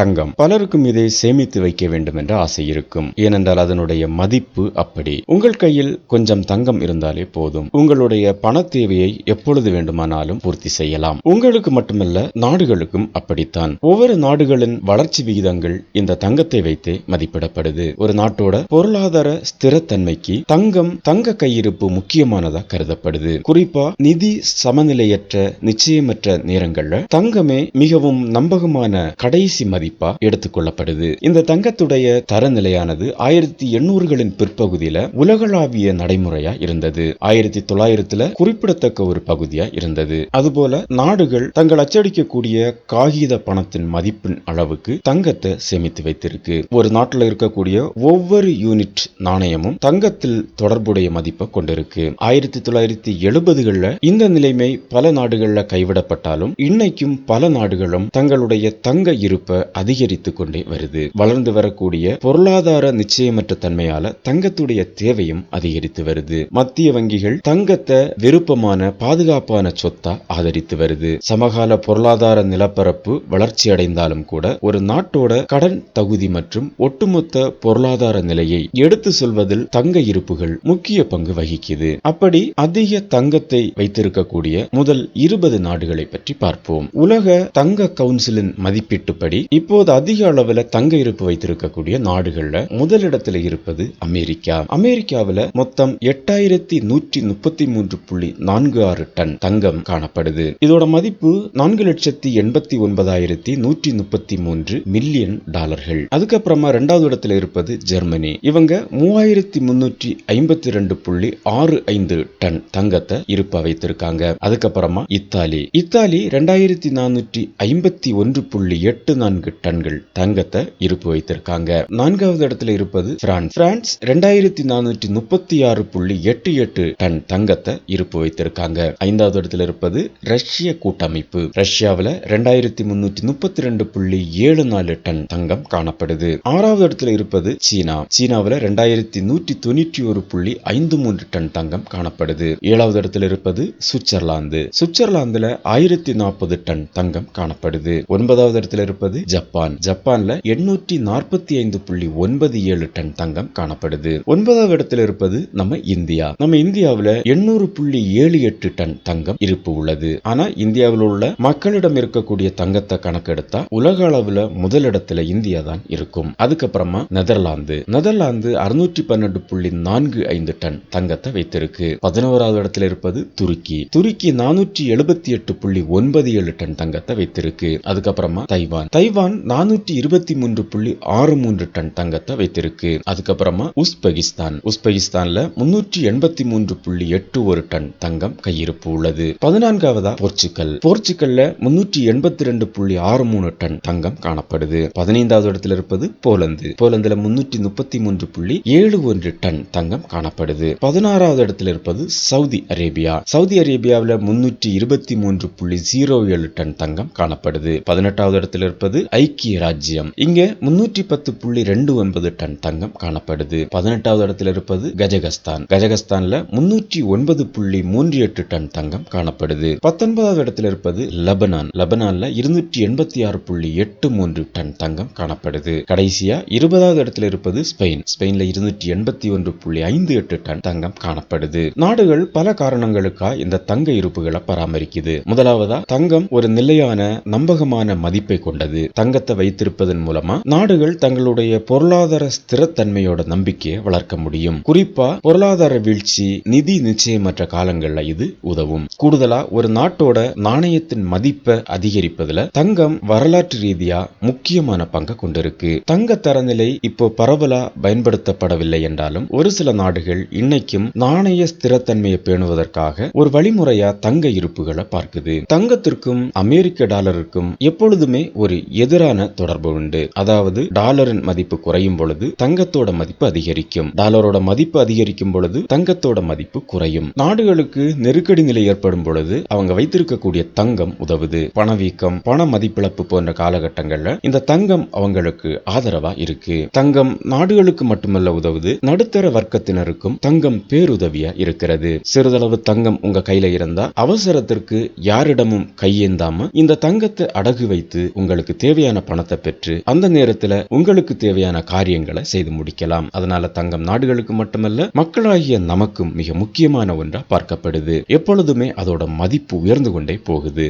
தங்கம். பலருக்கும் இதை சேமித்து வைக்க வேண்டும் என்ற ஆசை இருக்கும். ஏனென்றால் அதனுடைய மதிப்பு அப்படி. உங்கள் கையில் கொஞ்சம் தங்கம் இருந்தாலே போதும். உங்களுடைய பண தேவையை எப்பொழுது வேண்டுமானாலும் பூர்த்தி செய்யலாம். உங்களுக்கு மட்டுமல்ல நாடுகளுக்கும் அப்படித்தான். ஒவ்வொரு நாடுகளின் வளர்ச்சி விகிதங்கள் இந்த தங்கத்தை வைத்தே மதிப்பிடப்படுது. ஒரு நாட்டோட பொருளாதார ஸ்திரத்தன்மைக்கு தங்கம் தங்க கையிருப்பு முக்கியமானதா கருதப்படுது. குறிப்பா நிதி சமநிலையற்ற நிச்சயமற்ற நேரங்கள்ல தங்கமே மிகவும் நம்பகமான கடைசி குறிப்பா எடுத்துக்கொள்ளப்படுது. இந்த தங்கத்துடைய தரநிலையானது ஆயிரத்தி எண்ணூறுகளின் பிற்பகுதியில உலகளாவிய நடைமுறையா இருந்தது. ஆயிரத்தி தொள்ளாயிரத்துல குறிப்பிடத்தக்க ஒரு பகுதியா இருந்தது. அதுபோல நாடுகள் தங்கள் அச்சடிக்கக்கூடிய காகித பணத்தின் மதிப்பின் அளவுக்கு தங்கத்தை சேமித்து வைத்திருக்கு. ஒரு நாட்டில் இருக்கக்கூடிய ஒவ்வொரு யூனிட் நாணயமும் தங்கத்தில் தொடர்புடைய மதிப்பை கொண்டிருக்கு. ஆயிரத்தி தொள்ளாயிரத்தி எழுபதுகளில் இந்த நிலைமை பல நாடுகளில் கைவிடப்பட்டாலும் இன்னைக்கும் பல நாடுகளும் தங்களுடைய தங்க இருப்பை அதிகரித்து கொண்டே வருது. வளர்ந்து வரக்கூடிய பொருளாதார நிச்சயமற்ற தன்மையால தங்கத்துடைய தேவையும் அதிகரித்து வருது. மத்திய வங்கிகள் தங்கத்தை விருப்பமான பாதுகாப்பான சொத்தா ஆதரித்து வருது. சமகால பொருளாதார நிலப்பரப்பு வளர்ச்சி அடைந்தாலும் கூட ஒரு நாட்டோட கடன் தகுதி மற்றும் ஒட்டுமொத்த பொருளாதார நிலையை எடுத்து சொல்வதில் தங்க இருப்புகள் முக்கிய பங்கு வகிக்குது. அப்படி அதிக தங்கத்தை வைத்திருக்கக்கூடிய முதல் இருபது நாடுகளை பற்றி பார்ப்போம். உலக தங்க கவுன்சிலின் மதிப்பீட்டுப்படி இப்போது அதிக அளவுல தங்க இருப்பு வைத்திருக்கக்கூடிய நாடுகள்ல முதலிடத்துல இருப்பது அமெரிக்கா. அமெரிக்காவில மொத்தம் எட்டாயிரத்தி நூற்றி முப்பத்தி மூன்று புள்ளி நான்கு ஆறு டன் தங்கம் காணப்படுது. இதோட மதிப்பு நான்கு லட்சத்தி எண்பத்தி ஒன்பதாயிரத்தி நூற்றி முப்பத்தி மூன்று மில்லியன் டாலர்கள். அதுக்கப்புறமா இரண்டாவது இடத்துல இருப்பது ஜெர்மனி. இவங்க மூவாயிரத்தி முன்னூற்றி ஐம்பத்தி ரெண்டு புள்ளி ஆறு ஐந்து டன் தங்கத்தை இருப்பா வைத்திருக்காங்க. அதுக்கப்புறமா இத்தாலி. இத்தாலி ரெண்டாயிரத்தி நானூற்றி ஐம்பத்தி ஒன்று புள்ளி எட்டு நான்கு டன்கள் தங்கத்தை இருப்பு வைத்திருக்காங்க. நான்காவது இடத்துல இருப்பது பிரான்ஸ். பிரான்ஸ் ரெண்டாயிரத்தி நானூற்றி முப்பத்தி ஆறு புள்ளி எட்டு எட்டு டன் தங்கத்தை இருப்பு வைத்திருக்காங்க. ஐந்தாவது இடத்துல இருப்பது ரஷ்ய கூட்டமைப்பு. ரஷ்யாவில் ரெண்டாயிரத்தி முன்னூற்றி முப்பத்தி ரெண்டு புள்ளி ஏழு நாலு டன் தங்கம் காணப்படுது. ஆறாவது இடத்துல இருப்பது சீனா. சீனாவில் ரெண்டாயிரத்தி நூற்றி தொண்ணூற்றி ஒரு புள்ளி ஐந்து மூன்று டன் தங்கம் காணப்படுது. ஏழாவது இடத்துல இருப்பது சுவிட்சர்லாந்து. சுவிட்சர்லாந்துல ஆயிரத்தி நாற்பது டன் தங்கம் காணப்படுது. ஒன்பதாவது இடத்துல இருப்பது ஜப்பான். ஜப்பான்ல எண்ணூற்றி நாற்பத்தி ஐந்து புள்ளி ஒன்பது ஏழு டன் தங்கம் காணப்படுது. ஒன்பதாவது இடத்துல இருப்பது நம்ம இந்தியா. நம்ம இந்தியாவுல எண்ணூறு புள்ளி ஏழு எட்டு டன் தங்கம் இருப்பு உள்ளது. ஆனா இந்தியாவில் உள்ள மக்களிடம் இருக்கக்கூடிய தங்கத்தை கணக்கெடுத்தா உலக அளவுல முதலிடத்துல இந்தியா தான் இருக்கும். அதுக்கப்புறமா நெதர்லாந்து. நெதர்லாந்து அறுநூற்றி பன்னெண்டு புள்ளி நான்கு ஐந்து டன் தங்கத்தை வைத்திருக்கு. பதினோராவது இடத்துல இருப்பது துருக்கி. துருக்கி நானூற்றி எழுபத்தி எட்டு புள்ளி ஒன்பது ஏழு டன் தங்கத்தை வைத்திருக்கு. அதுக்கப்புறமா தைவான். தைவான் ஈரான் நானூற்றி இருபத்தி மூன்று புள்ளி ஆறு மூன்று டன் தங்கத்தை வைத்திருக்கு. அதுக்கப்புறமா உஸ்பெகிஸ்தான். உஸ்பெகிஸ்தான்ல முன்னூற்றி எண்பத்தி மூன்று புள்ளி எட்டு ஒரு டன் தங்கம் கையிருப்பு உள்ளது. பதினான்காவதா போர்ச்சுக்கல். போர்ச்சுக்கல்ல முன்னூற்றி எண்பத்தி ரெண்டு புள்ளி ஆறு மூணு டன் தங்கம் காணப்படுது. பதினைந்தாவது இடத்துல இருப்பது போலந்து. போலந்துல முன்னூற்றி முப்பத்தி மூன்று புள்ளி ஏழு ஒன்று டன் தங்கம் காணப்படுது. பதினாறாவது இடத்துல இருப்பது சவுதி அரேபியா. சவுதி அரேபியாவில் முன்னூற்றி இருபத்தி மூன்று புள்ளி ஜீரோ ஏழு டன் தங்கம் காணப்படுது. பதினெட்டாவது இடத்துல இருப்பது ஐக்கிய ராஜ்யம். இங்க முன்னூற்றி பத்து புள்ளி ரெண்டு ஒன்பது டன் தங்கம் காணப்படுது. பதினெட்டாவது இடத்துல இருப்பது கஜகஸ்தான். கஜகஸ்தான்ல முன்னூற்றி ஒன்பது புள்ளி மூன்று எட்டு டன் தங்கம் காணப்படுது. பத்தொன்பதாவது இடத்துல இருப்பது லெபனான். லெபனான்ல இருநூற்றி எண்பத்தி ஆறு புள்ளி எட்டு மூன்று டன் தங்கம் காணப்படுது. கடைசியா இருபதாவது இடத்துல இருப்பது ஸ்பெயின். ஸ்பெயின்ல இருநூற்றி எண்பத்தி ஒன்று புள்ளி ஐந்து எட்டு டன் தங்கம் காணப்படுது. நாடுகள் பல காரணங்களுக்கா இந்த தங்க இருப்புகளை பராமரிக்குது. முதலாவதா தங்கம் ஒரு நிலையான நம்பகமான மதிப்பை கொண்டது. தங்கத்தை வைத்திருப்பதன் மூலமா நாடுகள் தங்களுடைய பொருளாதார ஸ்திரத்தன்மையோட நம்பிக்கையை வளர்க்க முடியும். குறிப்பா பொருளாதார வீழ்ச்சி நிதி நிச்சயமற்ற காலங்கள்ல இது உதவும். கூடுதலா ஒரு நாட்டோட நாணயத்தின் மதிப்பை அதிகரிப்பதுல தங்கம் வரலாற்று ரீதியா முக்கியமான பங்கு கொண்டிருக்கு. தங்க தரநிலை இப்போ பரவலா பயன்படுத்தப்படவில்லை என்றாலும் ஒரு சில நாடுகள் இன்னைக்கும் நாணய ஸ்திரத்தன்மையை பேணுவதற்காக ஒரு வழிமுறையா தங்க இருப்புகளை பார்க்குது. தங்கத்திற்கும் அமெரிக்க டாலருக்கும் எப்பொழுதுமே ஒரு எதிர் எதிரான தொடர்பு உண்டு. அதாவது டாலரின் மதிப்பு குறையும் பொழுது தங்கத்தோட மதிப்பு அதிகரிக்கும். டாலரோட மதிப்பு அதிகரிக்கும் பொழுது தங்கத்தோட மதிப்பு குறையும். நாடுகளுக்கு நெருக்கடி நிலை ஏற்படும் பொழுது அவங்க வைத்திருக்கக்கூடிய தங்கம் உதவுது. பணவீக்கம் பண மதிப்பிழப்பு போன்ற காலகட்டங்கள்ல இந்த தங்கம் அவங்களுக்கு ஆதரவா இருக்கு. தங்கம் நாடுகளுக்கு மட்டுமல்ல உதவுது. நடுத்தர வர்க்கத்தினருக்கும் தங்கம் பேருதவியா இருக்கிறது. சிறிதளவு தங்கம் உங்க கையில இருந்தா அவசரத்திற்கு யாரிடமும் கையேந்தாம இந்த தங்கத்தை அடகு வைத்து உங்களுக்கு தேவையான தேவையான பணத்தை பெற்று அந்த நேரத்துல உங்களுக்கு தேவையான காரியங்களை செய்து முடிக்கலாம். அதனால தங்கம் நாடுகளுக்கு மட்டுமல்ல மக்களாகிய நமக்கும் மிக முக்கியமான ஒன்றா பார்க்கப்படுது. எப்பொழுதுமே அதோட மதிப்பு உயர்ந்து கொண்டே போகுது.